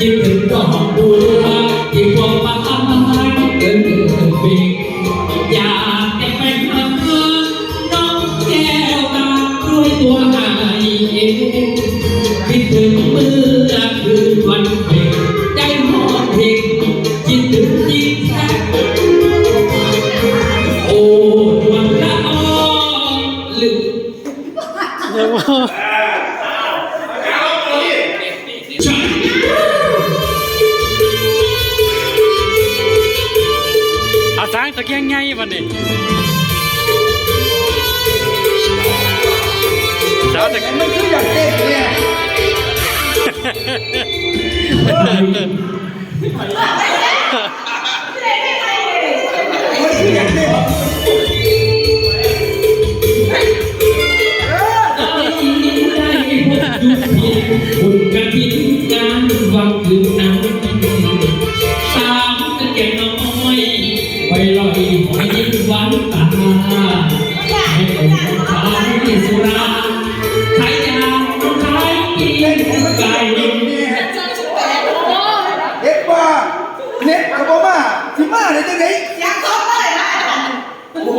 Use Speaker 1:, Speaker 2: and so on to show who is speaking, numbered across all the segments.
Speaker 1: คิดถึงก็หอมดูว่าที่พวกมาทำอะ
Speaker 2: ไร
Speaker 1: เกิน
Speaker 3: เกิน
Speaker 1: ปีอยากจะเป็นเพื่อนน้องแก้วตาด้วยตัวใคร ยังไงวะ
Speaker 4: นี่
Speaker 5: สาแต่มันคืออยากเด็กเนี่ยเยังซ้อมไมื่ไหร่นโอ้โห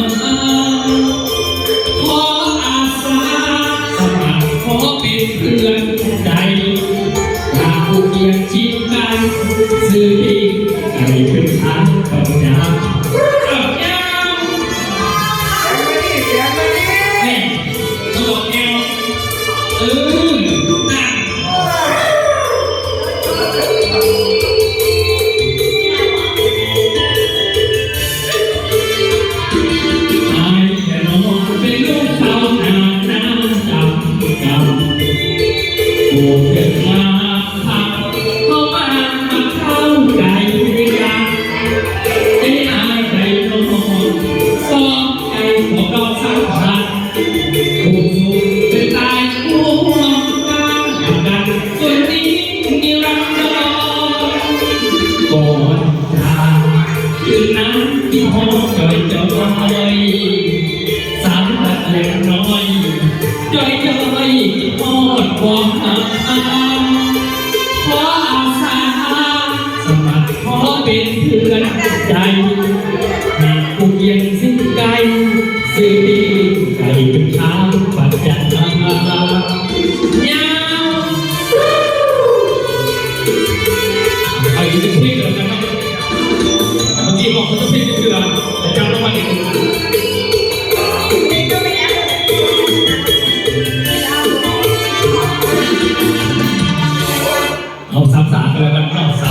Speaker 5: Thank you. เอาสามสามกันแล้วกันเอาสา
Speaker 1: ม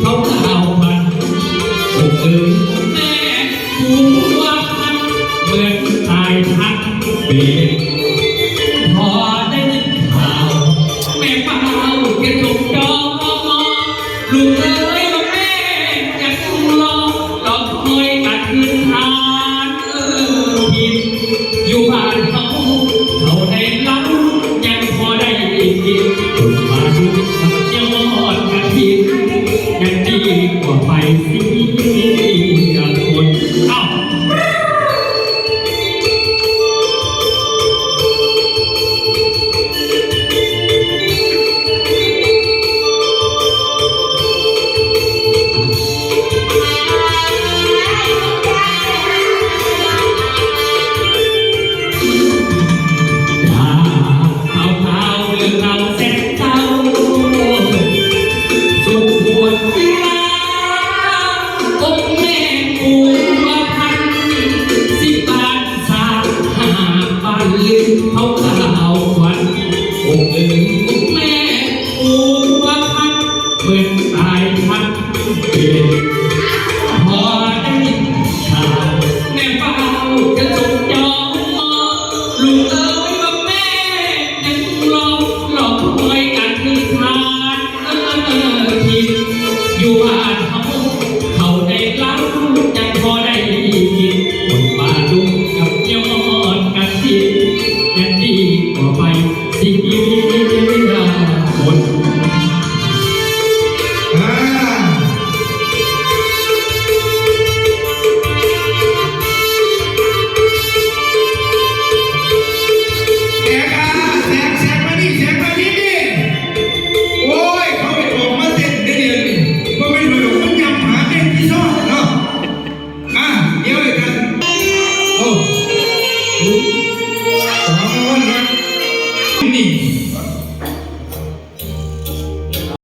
Speaker 1: เขาข่าวมันผมเอ้ย ไปสิ You.